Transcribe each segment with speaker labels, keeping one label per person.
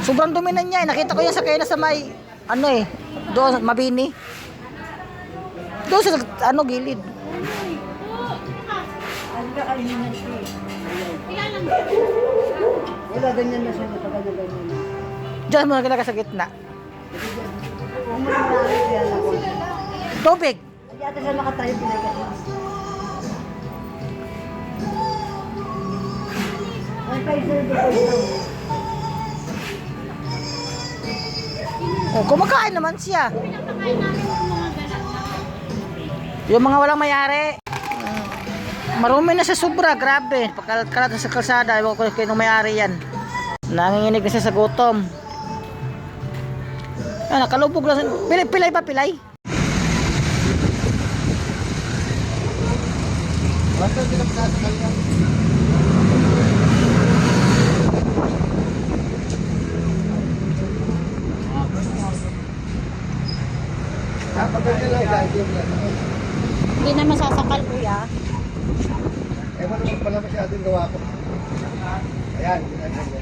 Speaker 1: Sobrang dumi na niya. eh. Nakita ko yan sa kaya sa may, ano eh, doon, mabini. Doon sa, ano, gilid.
Speaker 2: Wala, ganyan na siya. Matagal na ganyan.
Speaker 1: Diyan mo na sa gitna.
Speaker 2: Ko.
Speaker 1: Tubig.
Speaker 2: Hindi ata siya nakatayo pinagkasi. Ay, pa isa
Speaker 1: Oh, kumakain naman siya. Yung mga walang mayari. Marumi na siya sobra, grabe. Pagkalat-kalat sa kalsada, ewan ko kung mayari yan. Nanginginig na siya sa gutom. Ah, nakalubog lang. Pilay, pilay ba, pilay?
Speaker 3: Basta sila pagkasakal yan. Kapag ganyan lang kahit yung yan.
Speaker 2: Hindi na masasakal, kuya.
Speaker 3: Ewan naman pala masyadong gawa ko. Ayan, ginagawa.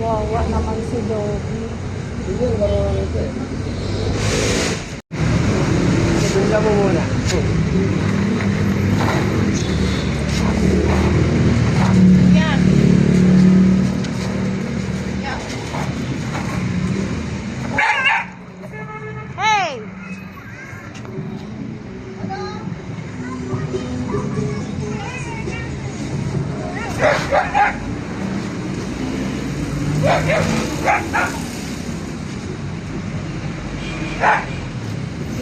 Speaker 2: Wawa naman si Dobby.
Speaker 3: Hindi yung marunong ito eh. Tingnan mo muna.
Speaker 2: Yan.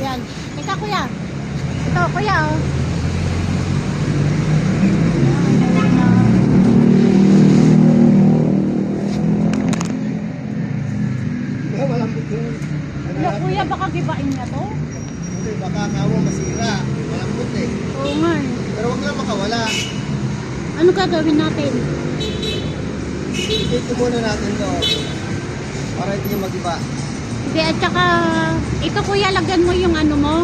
Speaker 2: Yan. Ika, kuya. Ito, kuya, oh.
Speaker 3: Ano
Speaker 2: Kuya, baka gibain niya to?
Speaker 3: Hindi, baka kawo masira. Malambot eh.
Speaker 2: Oo nga. eh.
Speaker 3: Pero huwag lang makawala.
Speaker 2: Ano gagawin natin?
Speaker 3: Dito muna natin to. Para hindi mag-iba.
Speaker 2: Hindi, at saka, ito kuya, lagyan mo yung ano mo.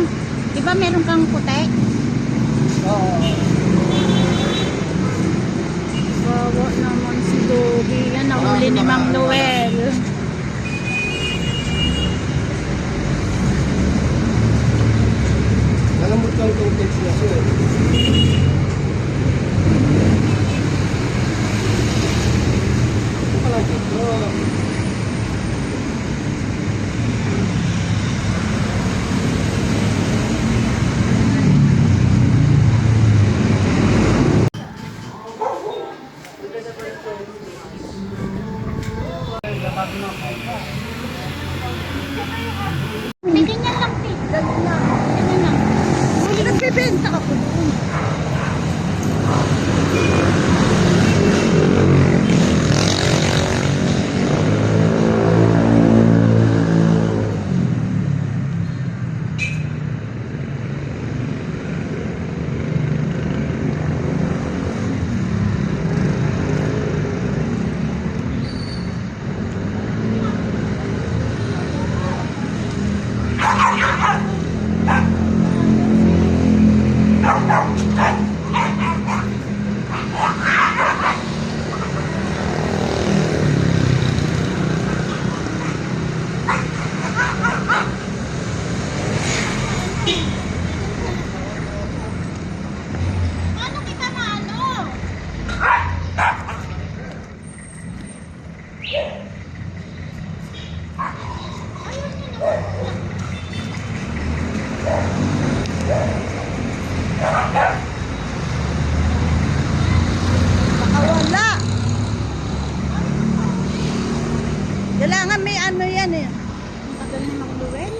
Speaker 2: Di ba meron kang puti?
Speaker 3: Oo.
Speaker 2: Wawa naman si Dobby. Yan, nahuli ni Mang Noel.
Speaker 3: Malambot lang itong text na siya eh.
Speaker 2: よ
Speaker 1: かった。Ano yan eh.
Speaker 2: Ang tagal ni Mang Noel.